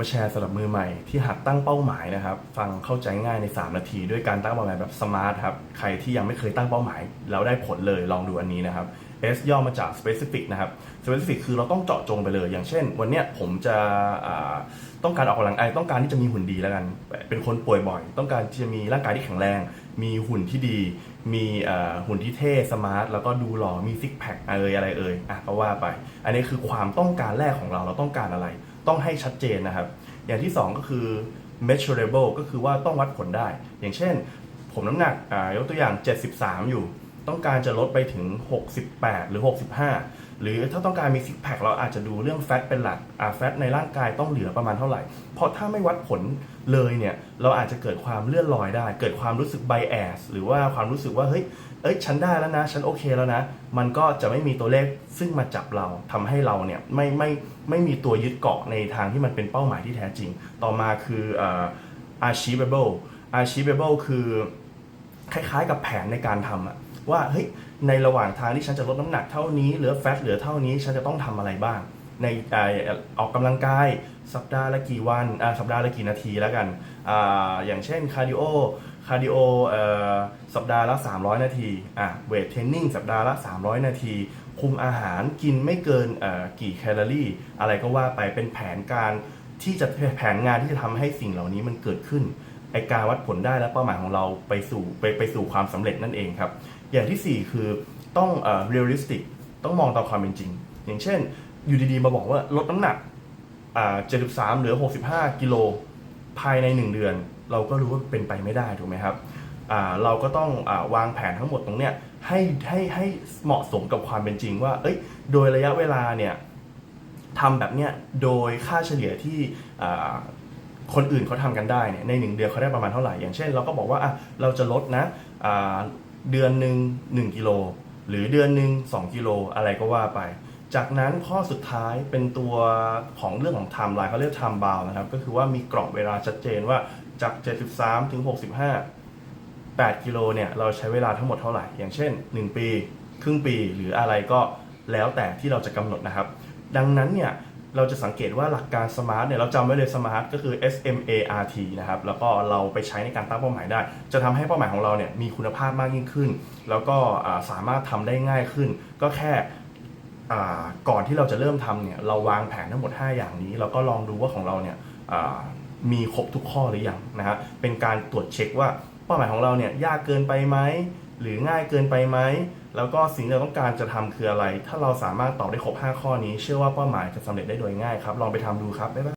มาแชร์สำหรับมือใหม่ที่หัดตั้งเป้าหมายนะครับ ฟังเข้าใจง่ายใน 3 นาที ด้วยการตั้งเป้าหมายแบบสมาร์ทครับ ใครที่ยังไม่เคยตั้งเป้าหมายแล้วได้ผลเลยลองดูอันนี้นะครับ S ย่อมาจาก specific นะครับ specific คือเราต้องเจาะจงไปเลย อย่างเช่น วันเนี้ยผมจะต้องการออกกำลังกายต้องการที่จะมีหุ่นดีแล้วกัน เป็นคนป่วยบ่อย ต้องการที่จะมีร่างกายที่แข็งแรง มีหุ่นที่ดี มีหุ่นที่เท่สมาร์ทแล้วก็ดูหล่อมีซิกแพคอะไรอะไรเอ่ยอะก็ว่าไป อันนี้คือความต้องการแรกของเราเราต้องการอะไร ต้องให้ชัดเจนนะครับ อย่างที่สองก็คือ measurable ก็คือว่าต้องวัดผลได้ อย่างเช่น ผมน้ำหนักอายกตัวอย่าง 73 อยู่ ต้องการจะลดไปถึง 68 หรือ 65 หรือถ้าต้องการมีซิกแพคเราอาจจะดูเรื่องแฟตเป็นหลักอ่าแฟตในร่างกายต้องเหลือประมาณเท่าไหร่ เพราะถ้าไม่วัดผลเลยเนี่ย เราอาจจะเกิดความเลื่อนลอยได้ เกิดความรู้สึก bias หรือว่าความรู้สึกว่า เฮ้ย เอ้ย ฉันได้แล้วนะ ฉันโอเคแล้วนะ มันก็จะไม่มีตัวเลขซึ่งมาจับเราทำให้เราเนี่ยไม่ไม่ไม่มีตัวยึดเกาะในทางที่มันเป็นเป้าหมายที่แท้จริง ต่อมาคืออ่า achievable achievable คือคล้ายๆกับแผนในการทำอะ ว่าเฮ้ยในระหว่างทางที่ฉันจะลดน้ำหนักเท่านี้เหลือแฟตเหลือเท่านี้ฉันจะต้องทำอะไรบ้าง ในอออกกำลังกายสัปดาห์ละกี่วันอ่าสัปดาห์ละกี่นาทีแล้วกันอ่าอย่างเช่นคาร์ดิโอคาร์ดิโออ่อสัปดาห์ละ 300 นาทีอะเวทเทรนนิ่งสัปดาห์ละ 300 นาที คุมอาหารกินไม่เกินอ่อกี่แคลอรี่ อะไรก็ว่าไปเป็นแผนการที่จะแผนงานที่จะทำให้สิ่งเหล่านี้มันเกิดขึ้น ไอการวัดผลได้และเป้าหมายของเราไปสู่ไปไปสู่ความสำเร็จนั่นเองครับ อย่างที่ 4 คือต้องเอ่อ realistic ต้องมองตามความเป็นจริง อย่างเช่น อยู่ดีๆ มาบอกว่าลดน้ำหนักอ่า73เหลือ65กิโลภายใน 1 เดือน เราก็รู้ว่าเป็นไปไม่ได้ถูกไหมครับอ่าเราก็ต้องอาวางแผนทั้งหมดตรงเนี้ยให้ให้ให้เหมาะสมกับความเป็นจริงว่า เอ้ย โดยระยะเวลาเนี่ยทำแบบเนี้ยโดยค่าเฉลี่ยที่อ่า คนอื่นเขาทำกันได้เนี่ยในหนึ่งเดือนเขาได้ประมาณเท่าไหร่ อย่างเช่น เราก็บอกว่าอะเราจะลดนะอ่าเดือนหนึ่ง1กิโลหรือเดือนหนึ่ง2กิโลอะไรก็ว่าไป จากนั้นข้อสุดท้ายเป็นตัวของเรื่องของไทม์ไลน์เขาเรียกไทม์บาวนะครับ ก็คือว่ามีกรอบเวลาชัดเจนว่าจาก 73 ถึง 65 8 กิโลเนี่ยเราใช้เวลาทั้งหมดเท่าไหร่ อย่างเช่น 1 ปี ครึ่งปีหรืออะไรก็แล้วแต่ที่เราจะกำหนดนะครับ ดังนั้นเนี่ย เราจะสังเกตว่าหลักการสมาร์ทเนี่ยเราจำไว้เลยสมาร์ทก็คือ S M A R T นะครับ แล้วก็เราไปใช้ในการตั้งเป้าหมายได้ จะทำให้เป้าหมายของเราเนี่ยมีคุณภาพมากยิ่งขึ้น แล้วก็สามารถทำได้ง่ายขึ้น ก็แค่ก่อนที่เราจะเริ่มทำเนี่ยเราวางแผนทั้งหมด 5 อย่างนี้ แล้วก็ลองดูว่าของเราเนี่ยมีครบทุกข้อหรือยังนะฮะเป็นการตรวจเช็คว่าเป้าหมายของเราเนี่ยยากเกินไปไหม หรือง่ายเกินไปไหม แล้วก็สิ่งที่เราต้องการจะทำคืออะไร ถ้าเราสามารถตอบได้ครบ 5 ข้อนี้ เชื่อว่าเป้าหมายจะสำเร็จได้โดยง่ายครับ ลองไปทำดูครับ บ๊ายบาย